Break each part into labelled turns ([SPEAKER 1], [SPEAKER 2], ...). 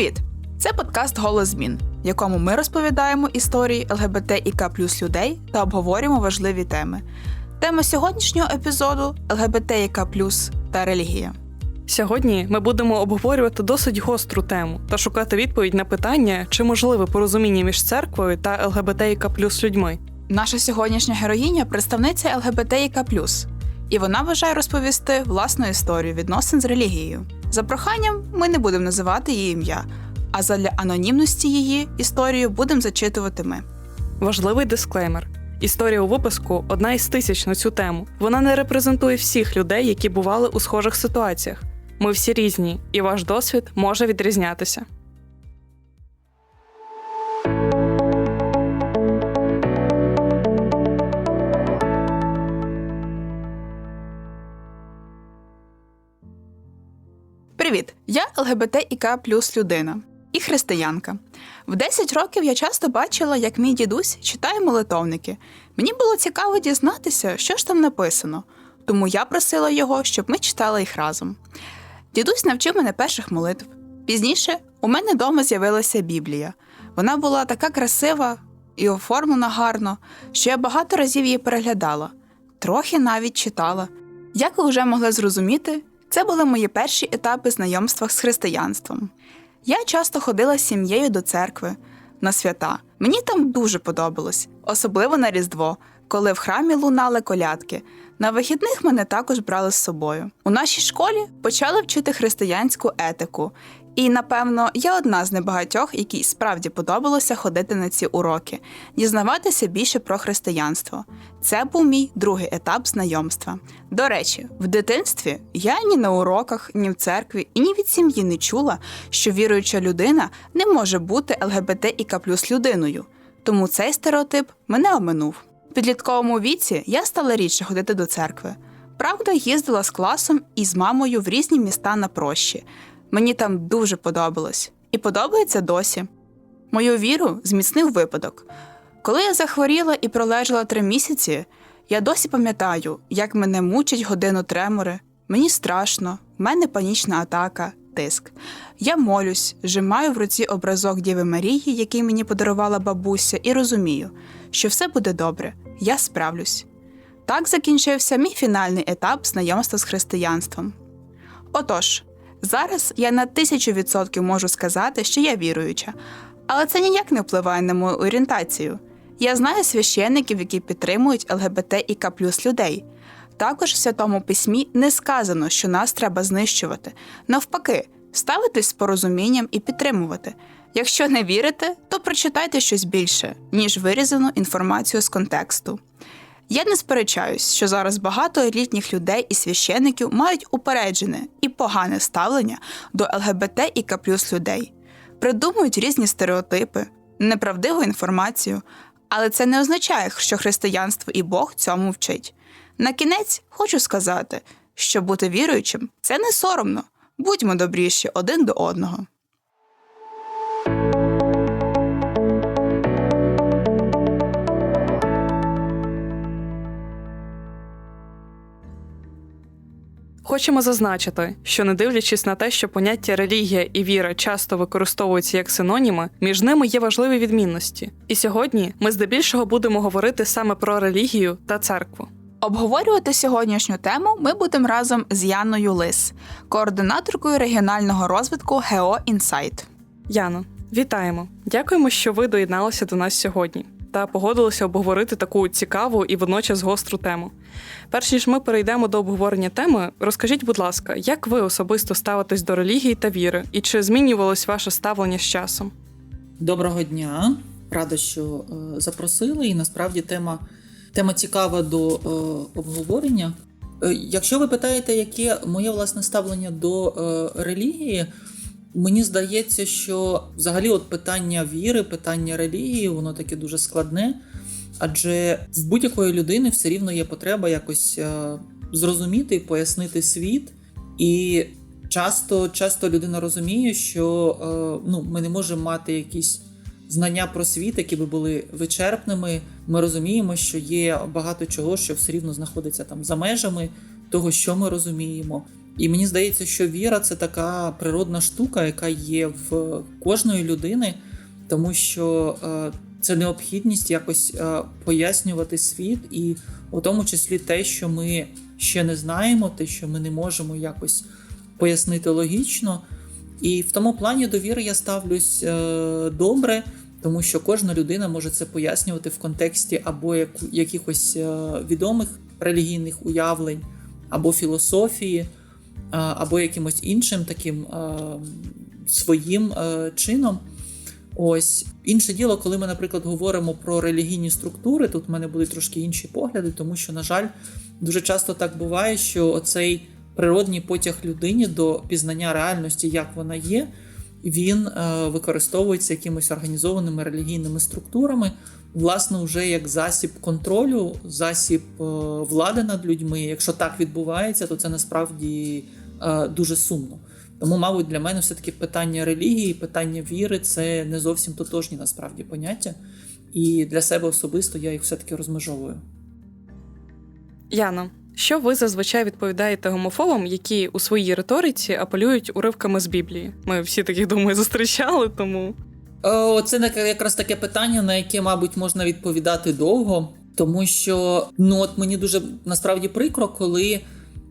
[SPEAKER 1] Привіт! Це подкаст Голос змін, в якому ми розповідаємо історії ЛГБТ і К людей та обговорюємо важливі теми. Тема сьогоднішнього епізоду ЛГБТ і К та релігія.
[SPEAKER 2] Сьогодні ми будемо обговорювати досить гостру тему та шукати відповідь на питання, чи можливе порозуміння між церквою та ЛГБТІК плюс людьми.
[SPEAKER 1] Наша сьогоднішня героїня представниця ЛГБТ і К і вона бажає розповісти власну історію відносин з релігією. За проханням ми не будемо називати її ім'я, а задля анонімності її історію будемо зачитувати ми.
[SPEAKER 2] Важливий дисклеймер. Історія у випуску одна із тисяч на цю тему. Вона не репрезентує всіх людей, які бували у схожих ситуаціях. Ми всі різні, і ваш досвід може відрізнятися.
[SPEAKER 1] Привіт! Я ЛГБТ і плюс людина і християнка. В 10 років я часто бачила, як мій дідусь читає молитовники. Мені було цікаво дізнатися, що ж там написано, тому я просила його, щоб ми читали їх разом. Дідусь навчив мене перших молитв. Пізніше у мене вдома з'явилася Біблія. Вона була така красива і оформлена гарно, що я багато разів її переглядала, трохи навіть читала. Як ви вже могли зрозуміти, це були мої перші етапи знайомства з християнством. Я часто ходила з сім'єю до церкви на свята. Мені там дуже подобалось, особливо на Різдво, коли в храмі лунали колядки. На вихідних мене також брали з собою. У нашій школі почали вчити християнську етику, і, напевно, я одна з небагатьох, якій справді подобалося ходити на ці уроки, дізнаватися більше про християнство. Це був мій другий етап знайомства. До речі, в дитинстві я ні на уроках, ні в церкві і ні від сім'ї не чула, що віруюча людина не може бути ЛГБТ і плюс людиною. Тому цей стереотип мене оминув. В підлітковому віці я стала рідше ходити до церкви. Правда, їздила з класом і з мамою в різні міста на прощі. Мені там дуже подобалось і подобається досі. Мою віру зміцнив випадок. Коли я захворіла і пролежала три місяці, я досі пам'ятаю, як мене мучать годину тремори. Мені страшно, в мене панічна атака, тиск. Я молюсь, зжимаю в руці образок Діви Марії, який мені подарувала бабуся, і розумію, що все буде добре, я справлюсь. Так закінчився мій фінальний етап знайомства з християнством. Отож, зараз я на тисячу відсотків можу сказати, що я віруюча, але це ніяк не впливає на мою орієнтацію. Я знаю священників, які підтримують ЛГБТ і К людей. Також в святому письмі не сказано, що нас треба знищувати. Навпаки, ставитись з порозумінням і підтримувати. Якщо не вірите, то прочитайте щось більше, ніж вирізану інформацію з контексту. Я не сперечаюсь, що зараз багато літніх людей і священиків мають упереджене і погане ставлення до ЛГБТ і К людей, придумують різні стереотипи, неправдиву інформацію, але це не означає, що християнство і Бог цьому вчить. На кінець хочу сказати, що бути віруючим це не соромно, будьмо добріші один до одного.
[SPEAKER 2] Хочемо зазначити, що не дивлячись на те, що поняття релігія і віра часто використовуються як синоніми, між ними є важливі відмінності. І сьогодні ми здебільшого будемо говорити саме про релігію та церкву.
[SPEAKER 1] Обговорювати сьогоднішню тему ми будемо разом з Яною Лис, координаторкою регіонального розвитку ГЕО Інсайт.
[SPEAKER 2] Яно, вітаємо! Дякуємо, що ви доєдналися до нас сьогодні та погодилися обговорити таку цікаву і водночас гостру тему. Перш ніж ми перейдемо до обговорення теми, розкажіть, будь ласка, як ви особисто ставитесь до релігії та віри, і чи змінювалось ваше ставлення з часом?
[SPEAKER 3] Доброго дня, рада, що е, запросили, і насправді тема тема цікава до е, обговорення. Е, якщо ви питаєте, яке моє власне ставлення до е, релігії, Мені здається, що взагалі от питання віри, питання релігії, воно таке дуже складне, адже в будь-якої людини все рівно є потреба якось е, зрозуміти і пояснити світ. І часто часто людина розуміє, що е, ну, ми не можемо мати якісь знання про світ, які би були вичерпними. Ми розуміємо, що є багато чого, що все рівно знаходиться там за межами того, що ми розуміємо. І мені здається, що віра це така природна штука, яка є в кожної людини, тому що е, це необхідність якось е, пояснювати світ, і у тому числі те, що ми ще не знаємо, те, що ми не можемо якось пояснити логічно. І в тому плані до віри я ставлюсь е, добре, тому що кожна людина може це пояснювати в контексті або як, якихось е, відомих релігійних уявлень, або філософії, е, або якимось іншим таким своїм чином. Ось інше діло, коли ми, наприклад, говоримо про релігійні структури, тут в мене будуть трошки інші погляди, тому що, на жаль, дуже часто так буває, що оцей природній потяг людині до пізнання реальності, як вона є, він е, використовується якимись організованими релігійними структурами, власне, вже як засіб контролю, засіб е, влади над людьми. Якщо так відбувається, то це насправді е, дуже сумно. Тому, мабуть, для мене все-таки питання релігії, питання віри це не зовсім тотожні насправді поняття. І для себе особисто я їх все-таки розмежовую.
[SPEAKER 2] Яно, що ви зазвичай відповідаєте гомофобам, які у своїй риториці апелюють уривками з Біблії? Ми всі таких думаю зустрічали, тому
[SPEAKER 3] О, це якраз таке питання, на яке, мабуть, можна відповідати довго, тому що ну от мені дуже насправді прикро, коли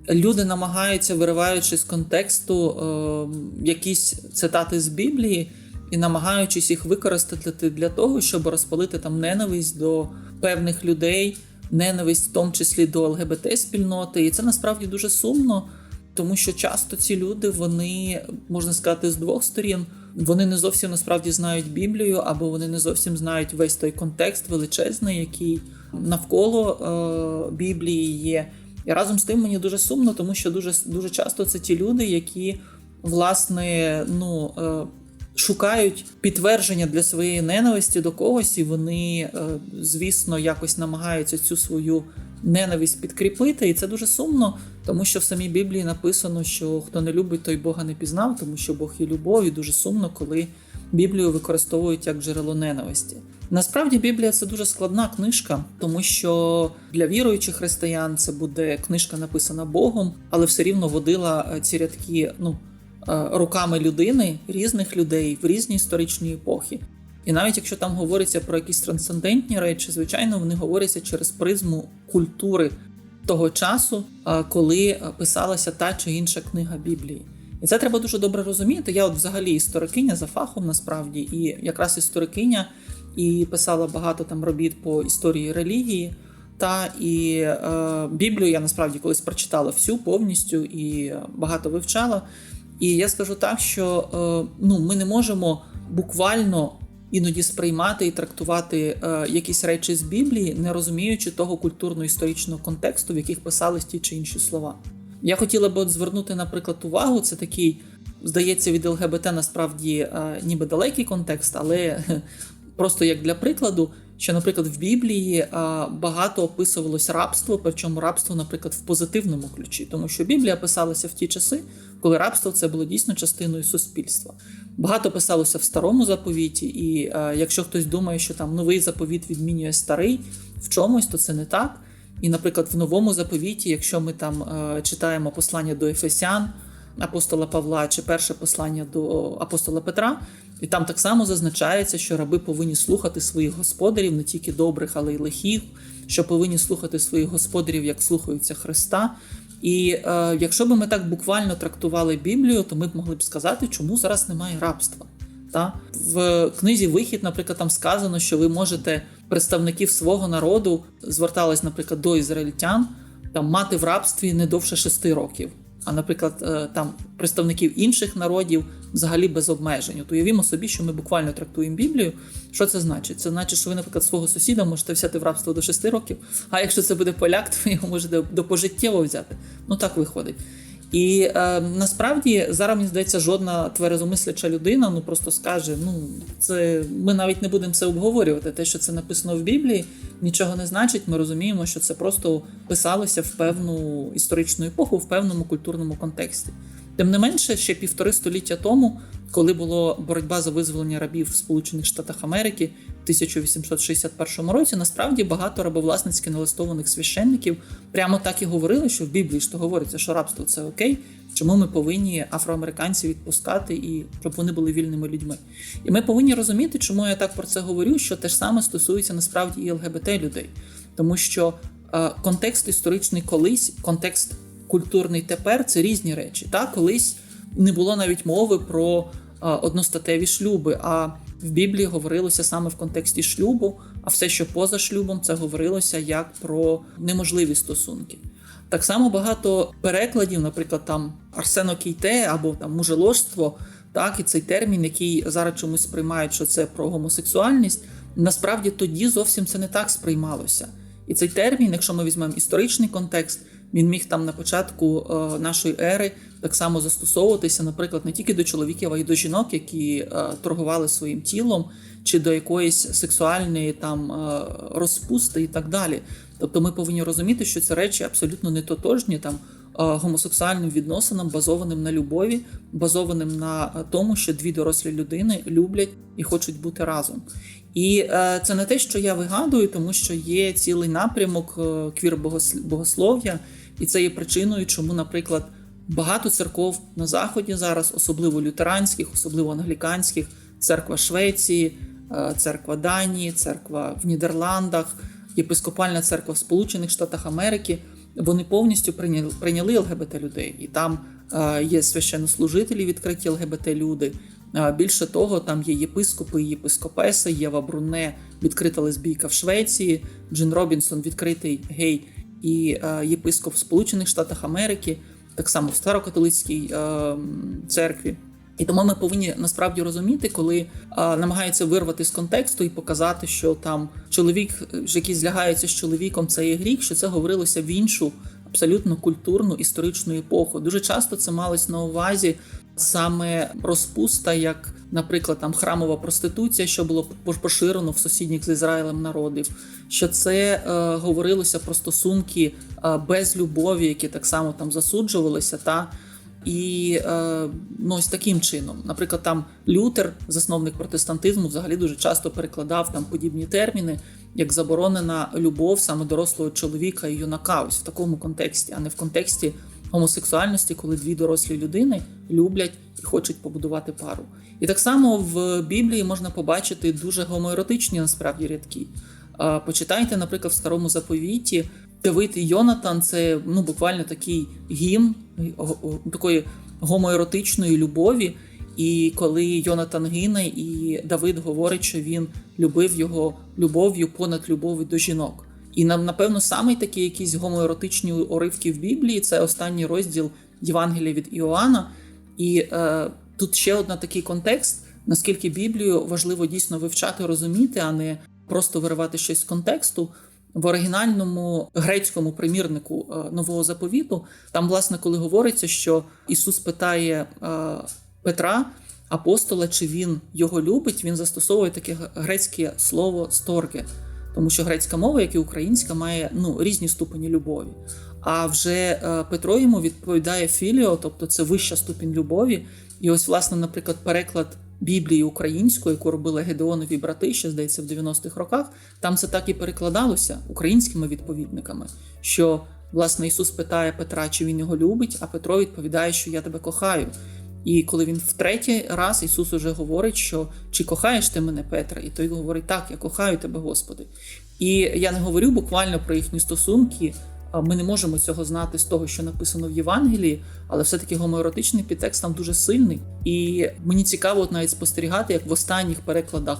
[SPEAKER 3] люди намагаються, вириваючи з контексту е, якісь цитати з Біблії і намагаючись їх використати для того, щоб розпалити там ненависть до певних людей, ненависть в тому числі до ЛГБТ-спільноти. І це насправді дуже сумно. Тому що часто ці люди, вони можна сказати, з двох сторін, вони не зовсім насправді знають Біблію, або вони не зовсім знають весь той контекст величезний, який навколо е, Біблії є. І разом з тим мені дуже сумно, тому що дуже дуже часто це ті люди, які власне ну. Шукають підтвердження для своєї ненависті до когось, і вони, е, звісно, якось намагаються цю свою ненависть підкріпити. І це дуже сумно, тому що в самій Біблії написано, що хто не любить, той Бога не пізнав, тому що Бог є любов, і дуже сумно, коли Біблію використовують як джерело ненависті. Насправді Біблія це дуже складна книжка, тому що для віруючих християн це буде книжка написана Богом, але все рівно водила е, ці рядки ну, руками людини, різних людей в різні історичні епохи. І навіть якщо там говориться про якісь трансцендентні речі, звичайно, вони говоряться через призму культури того часу, коли е, писалася та чи інша книга Біблії. І це треба дуже добре розуміти. Я от взагалі історикиня за фахом насправді, і якраз історикиня і писала багато там робіт по історії релігії. Та і е, Біблію я насправді колись прочитала всю повністю і багато вивчала. І я скажу так, що е, ну, ми не можемо буквально іноді сприймати і трактувати е, якісь речі з Біблії, не розуміючи того культурно-історичного контексту, в яких писались ті чи інші слова. Я хотіла б от звернути, наприклад, увагу, це такий, здається, від ЛГБТ насправді е, ніби далекий контекст, але просто як для прикладу, що, наприклад, в Біблії багато описувалось рабство, причому рабство, наприклад, в позитивному ключі, тому що Біблія писалася в ті часи, коли рабство це було дійсно частиною суспільства. Багато писалося в старому заповіті, і а, якщо хтось думає, що там новий заповіт відмінює старий в чомусь, то це не так. І, наприклад, в новому заповіті, якщо ми там е, читаємо послання до Ефесян, апостола Павла чи перше послання до апостола Петра, і там так само зазначається, що раби повинні слухати своїх господарів, не тільки добрих, але й лихих, що повинні слухати своїх господарів, як слухаються Христа. І е, якщо б ми так буквально трактували Біблію, то ми б могли б сказати, чому зараз немає рабства. Та в книзі Вихід, наприклад, там сказано, що ви можете представників свого народу звертались, наприклад, до ізраїльтян, там мати в рабстві не довше шести років. А, наприклад, е, там представників інших народів взагалі без обмежень. От уявімо собі, що ми буквально трактуємо Біблію. Що це значить? Це значить, що ви, наприклад, свого сусіда можете взяти в рабство до 6 років, а якщо це буде поляк, то ви його можете до пожиттєво взяти. Ну так виходить. І е, насправді зараз мені здається, жодна тверезомисляча людина ну просто скаже: ну це ми навіть не будемо це обговорювати. Те, що це написано в Біблії, нічого не значить. Ми розуміємо, що це просто писалося в певну історичну епоху, в певному культурному контексті. Тим не менше, ще півтори століття тому, коли була боротьба за визволення рабів в Сполучених Штатах Америки, 1861 році, насправді багато рабовласницьки налаштованих священників прямо так і говорили, що в Біблії ж то говориться, що рабство це окей. Чому ми повинні афроамериканців відпускати і щоб вони були вільними людьми? І ми повинні розуміти, чому я так про це говорю, що те ж саме стосується насправді і ЛГБТ людей, тому що е, контекст історичний колись, контекст культурний тепер це різні речі. Так, колись не було навіть мови про одностатеві шлюби. А в Біблії говорилося саме в контексті шлюбу, а все, що поза шлюбом, це говорилося як про неможливі стосунки. Так само багато перекладів, наприклад, там арсенокійте або там мужеложство, так і цей термін, який зараз чомусь сприймають, що це про гомосексуальність. Насправді тоді зовсім це не так сприймалося. І цей термін, якщо ми візьмемо історичний контекст, він міг там на початку е, нашої ери так само застосовуватися, наприклад, не тільки до чоловіків, а й до жінок, які е, торгували своїм тілом, чи до якоїсь сексуальної там е, розпусти і так далі. Тобто ми повинні розуміти, що ці речі абсолютно не тотожні там гомосексуальним відносинам, базованим на любові, базованим на тому, що дві дорослі людини люблять і хочуть бути разом. І це не те, що я вигадую, тому що є цілий напрямок квір богослов'я, і це є причиною, чому, наприклад, багато церков на заході зараз, особливо лютеранських, особливо англіканських, церква Швеції, е, церква Данії, церква в Нідерландах, єпископальна церква в Сполучених Штатах Америки. Вони повністю прийняли, прийняли ЛГБТ людей, і там е, є священнослужителі відкриті ЛГБТ люди. Е, Більше того, там є єпископи і єпископеси, Єва Бруне, відкрита лесбійка в Швеції, Джин Робінсон, відкритий гей і е, єпископ в Сполучених Штатах Америки, так само в старокатолицькій е, церкві. І тому ми повинні насправді розуміти, коли а, намагаються вирвати з контексту і показати, що там чоловік, який злягається з чоловіком, це є гріх, що це говорилося в іншу абсолютно культурну історичну епоху. Дуже часто це малось на увазі саме розпуста, як, наприклад, там храмова проституція, що було поширено в сусідніх з Ізраїлем народів. Що це е, говорилося про стосунки е, без любові, які так само там засуджувалися, та і е, ну, ось таким чином, наприклад, там Лютер, засновник протестантизму, взагалі дуже часто перекладав там подібні терміни, як заборонена любов саме дорослого чоловіка і юнака, ось в такому контексті, а не в контексті гомосексуальності, коли дві дорослі людини люблять і хочуть побудувати пару. І так само в Біблії можна побачити дуже гомоеротичні насправді рядки. Почитайте, наприклад, в старому заповіті Давид і Йонатан це ну буквально такий гімн такої гомоеротичної любові. І коли Йонатан гине, і Давид говорить, що він любив його любов'ю понад любов'ю до жінок. І нам, напевно, саме такі якісь гомоеротичні уривки в Біблії це останній розділ Євангелія від Іоанна. І е, тут ще один такий контекст, наскільки Біблію важливо дійсно вивчати, розуміти, а не просто виривати щось з контексту. В оригінальному грецькому примірнику е, нового заповіту там, власне, коли говориться, що Ісус питає е, Петра, апостола, чи він його любить, він застосовує таке грецьке слово сторге, тому що грецька мова, як і українська, має ну, різні ступені любові. А вже е, Петро йому відповідає філіо, тобто це вища ступінь любові. І ось, власне, наприклад, переклад. Біблії української, яку робили Гедеонові брати, ще здається, в 90-х роках, там це так і перекладалося українськими відповідниками. Що власне Ісус питає Петра, чи він його любить, а Петро відповідає, що я тебе кохаю. І коли він в третій раз Ісус уже говорить, що чи кохаєш ти мене, Петра, і той говорить, так, я кохаю тебе, Господи. І я не говорю буквально про їхні стосунки. Ми не можемо цього знати з того, що написано в Євангелії, але все-таки гомоеротичний підтекст там дуже сильний. І мені цікаво навіть спостерігати, як в останніх перекладах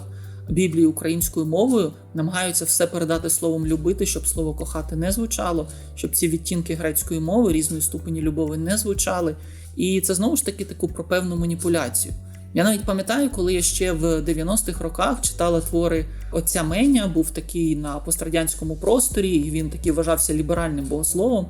[SPEAKER 3] Біблії українською мовою намагаються все передати словом любити, щоб слово кохати не звучало, щоб ці відтінки грецької мови різної ступені любові не звучали. І це знову ж таки таку про певну маніпуляцію. Я навіть пам'ятаю, коли я ще в 90-х роках читала твори отця Меня, був такий на пострадянському просторі, і він такий вважався ліберальним богословом.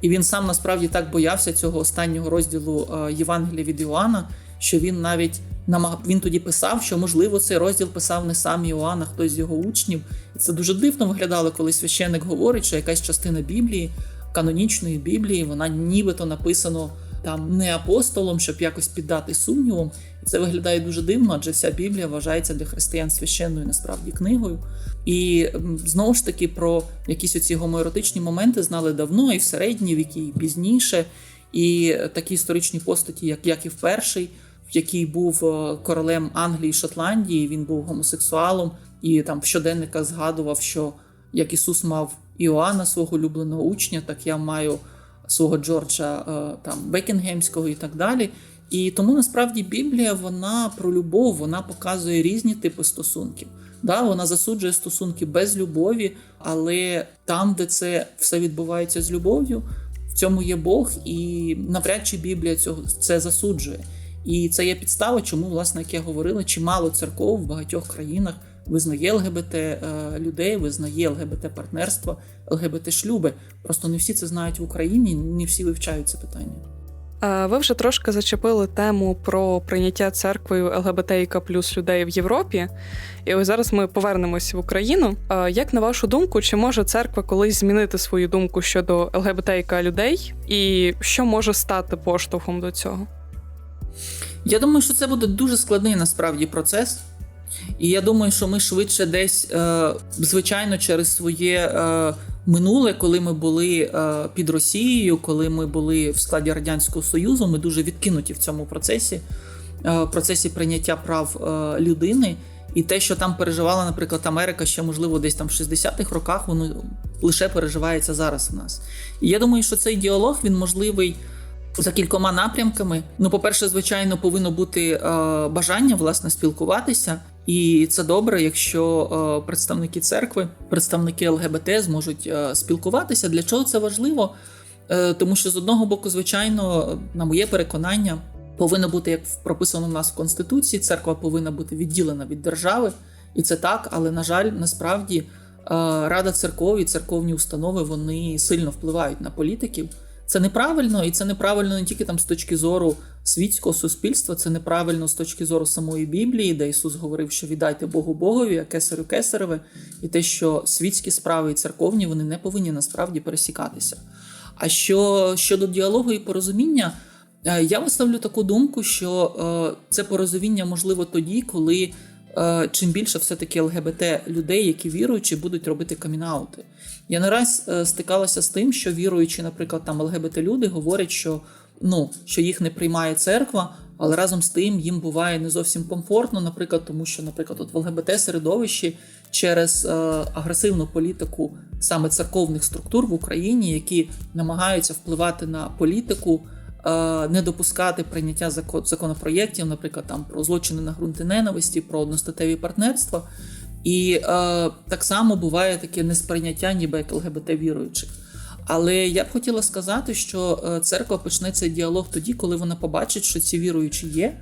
[SPEAKER 3] І він сам насправді так боявся цього останнього розділу Євангелія від Іоанна, що він навіть намаг... він тоді писав, що можливо цей розділ писав не сам Іоанн, а хтось з його учнів. І це дуже дивно виглядало, коли священник говорить, що якась частина Біблії, канонічної Біблії, вона нібито написано там не апостолом, щоб якось піддати сумнівам. І це виглядає дуже дивно, адже вся Біблія вважається для християн священною насправді книгою. І знову ж таки про якісь оці гомоеротичні моменти знали давно, і в середні віки, і пізніше. І такі історичні постаті, як Яків І, який був е, королем Англії і Шотландії, він був гомосексуалом, і там в щоденниках згадував, що як Ісус мав Іоанна, свого улюбленого учня, так я маю свого Джорджа е, там Бекінгемського і так далі. І тому насправді Біблія вона про любов, вона показує різні типи стосунків. Да, вона засуджує стосунки без любові, але там, де це все відбувається з любов'ю, в цьому є Бог, і навряд чи Біблія цього це засуджує. І це є підстава, чому, власне, як я говорила, чимало церков в багатьох країнах визнає ЛГБТ е, людей, визнає ЛГБТ партнерство, ЛГБТ шлюби. Просто не всі це знають в Україні, не всі вивчають це питання.
[SPEAKER 2] Ви вже трошки зачепили тему про прийняття церквою ЛГБТІК плюс людей в Європі. І ось зараз ми повернемось в Україну. Як на вашу думку, чи може церква колись змінити свою думку щодо ЛГБТІК людей, і що може стати поштовхом до цього?
[SPEAKER 3] Я думаю, що це буде дуже складний насправді процес. І я думаю, що ми швидше десь, е, звичайно, через своє е, минуле, коли ми були е, під Росією, коли ми були в складі Радянського Союзу, ми дуже відкинуті в цьому процесі, е, процесі прийняття прав людини. І те, що там переживала, наприклад, Америка ще, можливо, десь там в 60-х роках, воно лише переживається зараз в нас. І я думаю, що цей діалог він можливий за кількома напрямками. Ну, по-перше, звичайно, повинно бути е, бажання власне спілкуватися, і це добре, якщо е, представники церкви, представники ЛГБТ зможуть е, спілкуватися. Для чого це важливо? Е, тому що з одного боку, звичайно, на моє переконання, повинно бути як прописано в нас в конституції, церква повинна бути відділена від держави, і це так. Але на жаль, насправді рада церков і церковні установи вони сильно впливають на політиків. Це неправильно, і це неправильно не тільки там з точки зору світського суспільства, це неправильно з точки зору самої Біблії, де Ісус говорив, що віддайте Богу Богові, а кесарю кесареве, і те, що світські справи і церковні вони не повинні насправді пересікатися. А що щодо діалогу і порозуміння, е, я виставлю таку думку, що е, це порозуміння можливо тоді, коли чим більше все-таки ЛГБТ людей, які віруючі, будуть робити камінаути. Я не раз е, стикалася з тим, що віруючі, наприклад, там ЛГБТ люди говорять, що ну що їх не приймає церква, але разом з тим їм буває не зовсім комфортно, наприклад, тому що, наприклад, от в ЛГБТ середовищі через е, агресивну політику саме церковних структур в Україні, які намагаються впливати на політику. Е, Не допускати прийняття законопроєктів, наприклад, там про злочини на ґрунти ненависті, про одностатеві партнерства. І е, так само буває таке несприйняття, ніби як ЛГБТ віруючих. Але я б хотіла сказати, що е, церква почне цей діалог тоді, коли вона побачить, що ці віруючі є,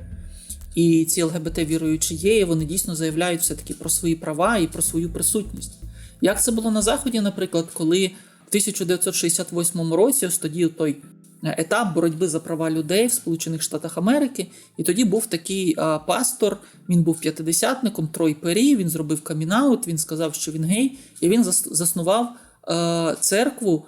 [SPEAKER 3] і ці ЛГБТ віруючі є, і вони дійсно заявляють все-таки про свої права і про свою присутність. Як це було на Заході, наприклад, коли в 1968 році, ось тоді той етап боротьби за права людей в Сполучених Штатах Америки, і тоді був такий пастор, він був п'ятидесятником, Трой Пері, він зробив камінаут, він сказав, що він гей, і він зас- заснував церкву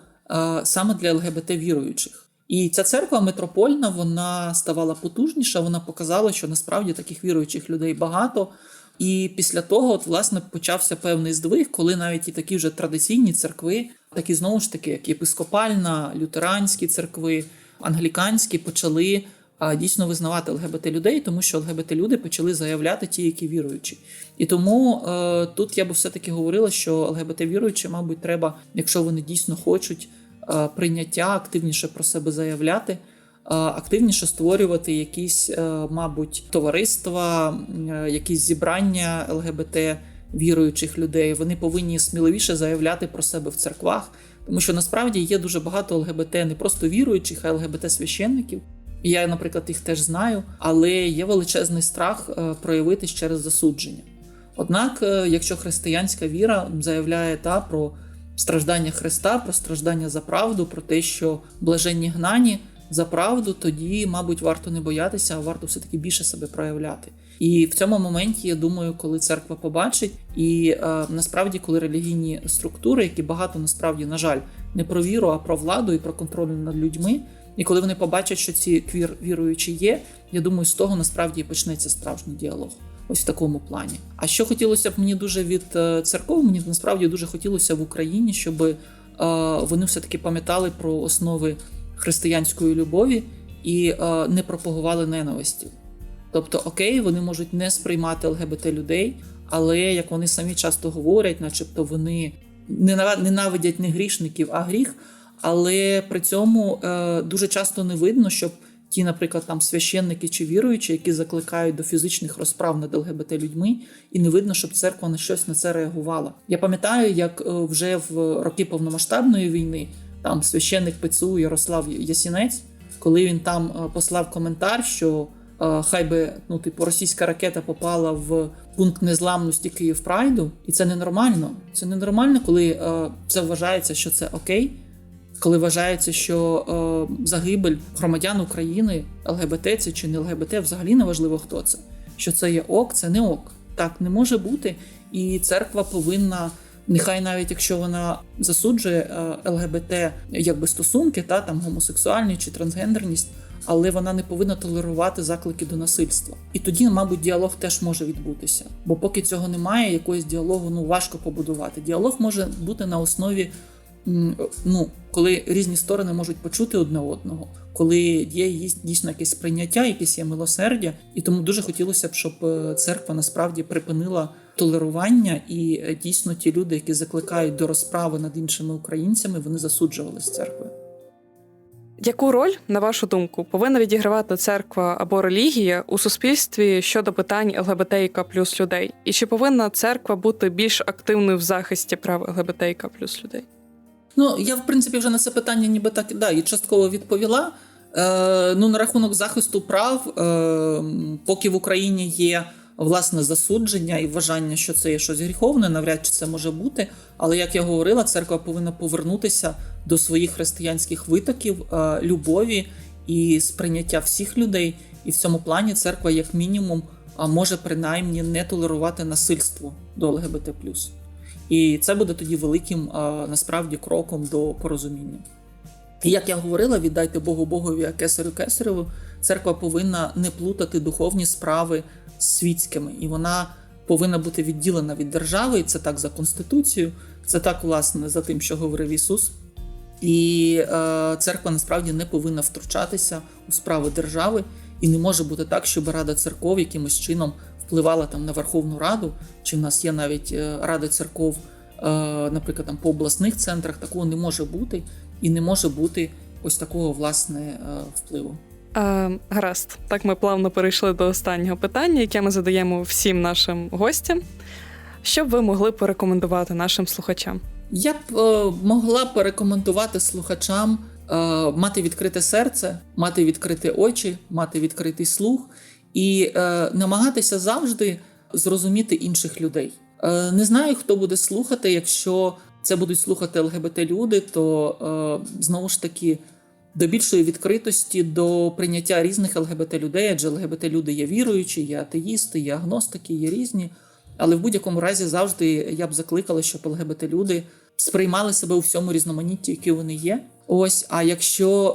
[SPEAKER 3] саме для ЛГБТ віруючих. І ця церква митропольна вона ставала потужніша. Вона показала, що насправді таких віруючих людей багато. І після того, от, власне, почався певний здвиг, коли навіть і такі вже традиційні церкви, такі знову ж таки, як єпископальна, лютеранські церкви, англіканські, почали дійсно визнавати ЛГБТ людей, тому що ЛГБТ люди почали заявляти ті, які віруючі. І тому е, тут я би все-таки говорила, що ЛГБТ віруючі, мабуть, треба, якщо вони дійсно хочуть е, прийняття, активніше про себе заявляти. е, Активніше створювати якісь, е, мабуть, товариства, е, якісь зібрання ЛГБТ віруючих людей. Вони повинні сміливіше заявляти про себе в церквах, тому що насправді є дуже багато ЛГБТ не просто віруючих, а ЛГБТ священників. Я, наприклад, їх теж знаю, але є величезний страх е, проявитись через засудження. Однак, е, якщо християнська віра заявляє та про страждання Христа, про страждання за правду, про те, що блаженні гнані за правду, тоді, мабуть, варто не боятися, а варто все-таки більше себе проявляти. І в цьому моменті, я думаю, коли церква побачить, і е, насправді, коли релігійні структури, які багато насправді, на жаль, не про віру, а про владу і про контроль над людьми, І коли вони побачать, що ці квір віруючі є, я думаю, з того насправді і почнеться справжній діалог. Ось в такому плані. А що хотілося б мені дуже від е, церков, мені насправді дуже хотілося в Україні, щоб е, вони все-таки пам'ятали про основи християнської любові і е, не пропагували ненависті. Тобто, окей, вони можуть не сприймати ЛГБТ людей, але як вони самі часто говорять, начебто вони ненавидять не грішників, а гріх. Але при цьому е, дуже часто не видно, щоб ті, наприклад, там священники чи віруючі, які закликають до фізичних розправ над ЛГБТ людьми, і не видно, щоб церква на щось на це реагувала. Я пам'ятаю, як е, вже в роки повномасштабної війни там священник ПЦУ Ярослав Ясінець, коли він там е, послав коментар, що е, хай би ну, типу, російська ракета попала в пункт незламності Київ Прайду, і це ненормально. Це ненормально, коли е, це вважається, що це окей. Коли вважається, що е, загибель громадян України, ЛГБТ це чи не ЛГБТ, взагалі не важливо хто це. Що це є ок, це не ок. Так не може бути. І церква повинна, нехай навіть якщо вона засуджує е, ЛГБТ якби стосунки, та там гомосексуальність чи трансгендерність, але вона не повинна толерувати заклики до насильства. І тоді, мабуть, діалог теж може відбутися. Бо поки цього немає, якогось діалогу ну важко побудувати. Діалог може бути на основі ну, коли різні сторони можуть почути одне одного, коли є дійсно якесь сприйняття, якесь є милосердя, і тому дуже хотілося б, щоб е, церква насправді припинила толерування, і е, дійсно ті люди, які закликають до розправи над іншими українцями, вони засуджувалися церквою.
[SPEAKER 2] Яку роль, на вашу думку, повинна відігравати церква або релігія у суспільстві щодо питань ЛГБТІК плюс людей? І чи повинна церква бути більш активною в захисті прав ЛГБТІК плюс людей?
[SPEAKER 3] Ну, я, в принципі, вже на це питання ніби так да, і частково відповіла. Е, ну, на рахунок захисту прав, е, поки в Україні є власне засудження і вважання, що це є щось гріховне, навряд чи це може бути. Але як я говорила, церква повинна повернутися до своїх християнських витоків, е, любові і сприйняття всіх людей. І в цьому плані церква, як мінімум, може принаймні не толерувати насильство до ЛГБТ. І це буде тоді великим насправді кроком до порозуміння. І як я говорила, віддайте Богу Богові, а кесарю кесареву, церква повинна не плутати духовні справи з світськими, і вона повинна бути відділена від держави. І це так за конституцією, це так, власне, за тим, що говорив Ісус. І е, церква насправді не повинна втручатися у справи держави, і не може бути так, щоб Рада церков якимось чином впливала там на Верховну Раду. Чи в нас є навіть е, Рада церков, е, наприклад, там по обласних центрах, такого не може бути, і не може бути ось такого власне е, впливу.
[SPEAKER 2] Е, гаразд, так ми плавно перейшли до останнього питання, яке ми задаємо всім нашим гостям. Що б ви могли порекомендувати нашим слухачам?
[SPEAKER 3] Я б е, могла порекомендувати слухачам е, мати відкрите серце, мати відкриті очі, мати відкритий слух і е, намагатися завжди зрозуміти інших людей. Е, не знаю, хто буде слухати. Якщо це будуть слухати ЛГБТ люди, то е, знову ж таки. До більшої відкритості до прийняття різних ЛГБТ людей, адже ЛГБТ люди є віруючі, є атеїсти, є агностики, є різні. Але в будь-якому разі завжди я б закликала, щоб ЛГБТ люди сприймали себе у всьому різноманітті, які вони є. Ось, а якщо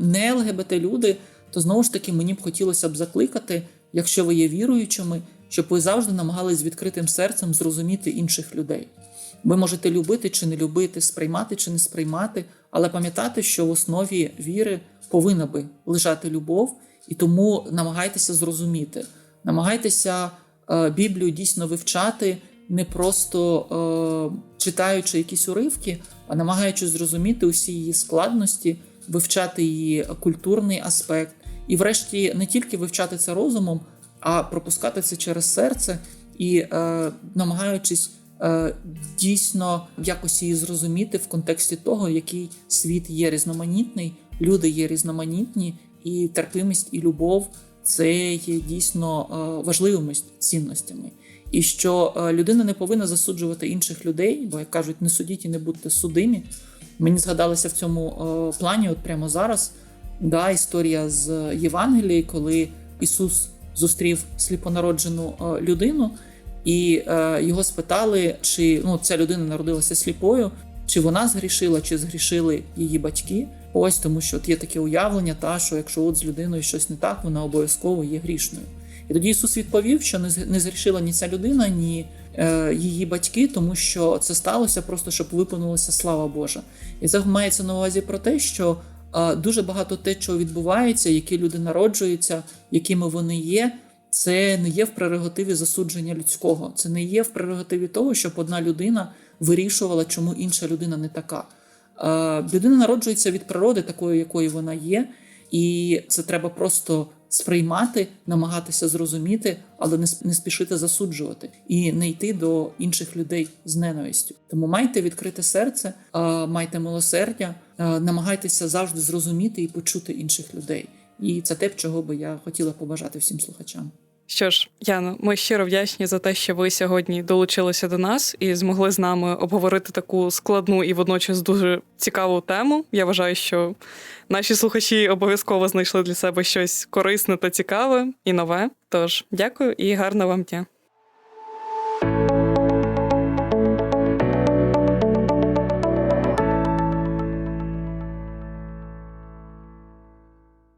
[SPEAKER 3] е, не ЛГБТ люди, то знову ж таки мені б хотілося б закликати, якщо ви є віруючими, щоб ви завжди намагались відкритим серцем зрозуміти інших людей. Ви можете любити чи не любити, сприймати чи не сприймати, але пам'ятати, що в основі віри повинна би лежати любов, і тому намагайтеся зрозуміти, намагайтеся е, Біблію дійсно вивчати, не просто е, читаючи якісь уривки, а намагаючись зрозуміти усі її складності, вивчати її культурний аспект, і, врешті, не тільки вивчати це розумом, а пропускати це через серце і е, намагаючись е, дійсно якось її зрозуміти в контексті того, який світ є різноманітний, люди є різноманітні, і терпимість і любов це є дійсно е, важливими цінностями. І що е, людина не повинна засуджувати інших людей, бо як кажуть, не судіть і не будьте судимі. Мені згадалося в цьому е, плані, от прямо зараз, да, історія з Євангелії, коли Ісус зустрів сліпонароджену е, людину, і е, його спитали, чи ну, ця людина народилася сліпою, чи вона згрішила, чи згрішили її батьки. Ось тому, що от є таке уявлення, та що якщо от з людиною щось не так, вона обов'язково є грішною. І тоді Ісус відповів, що не згрішила ні ця людина, ні е, її батьки, тому що це сталося просто, щоб виповнилася слава Божа. І це мається на увазі про те, що дуже багато те, що відбувається, які люди народжуються, якими вони є, це не є в прерогативі засудження людського. Це не є в прерогативі того, щоб одна людина вирішувала, чому інша людина не така. Людина народжується від природи, такою, якою вона є, і це треба просто сприймати, намагатися зрозуміти, але не спішити засуджувати і не йти до інших людей з ненавистю. Тому майте відкрите серце, майте милосердя, намагайтеся завжди зрозуміти і почути інших людей. І це те, чого би я хотіла побажати всім слухачам.
[SPEAKER 2] Що ж, Яно, ми щиро вдячні за те, що ви сьогодні долучилися до нас і змогли з нами обговорити таку складну і водночас дуже цікаву тему. Я вважаю, що наші слухачі обов'язково знайшли для себе щось корисне та цікаве і нове. Тож дякую і гарного вам дня.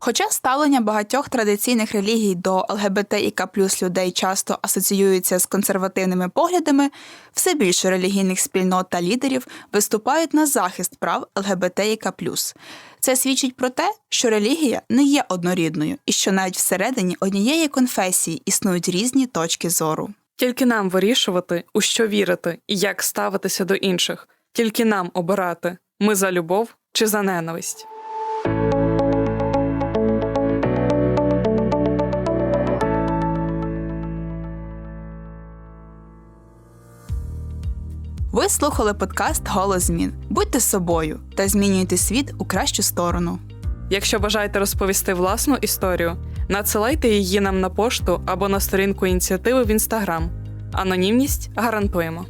[SPEAKER 1] Хоча ставлення багатьох традиційних релігій до ЛГБТІК плюс людей часто асоціюється з консервативними поглядами, все більше релігійних спільнот та лідерів виступають на захист прав ЛГБТІК плюс. Це свідчить про те, що релігія не є однорідною і що навіть всередині однієї конфесії існують різні точки зору.
[SPEAKER 2] Тільки нам вирішувати, у що вірити і як ставитися до інших. Тільки нам обирати ми за любов чи за ненависть.
[SPEAKER 1] Ви слухали подкаст Голос змін. Будьте собою та змінюйте світ у кращу сторону.
[SPEAKER 2] Якщо бажаєте розповісти власну історію, надсилайте її нам на пошту або на сторінку ініціативи в інстаграм. Анонімність гарантуємо.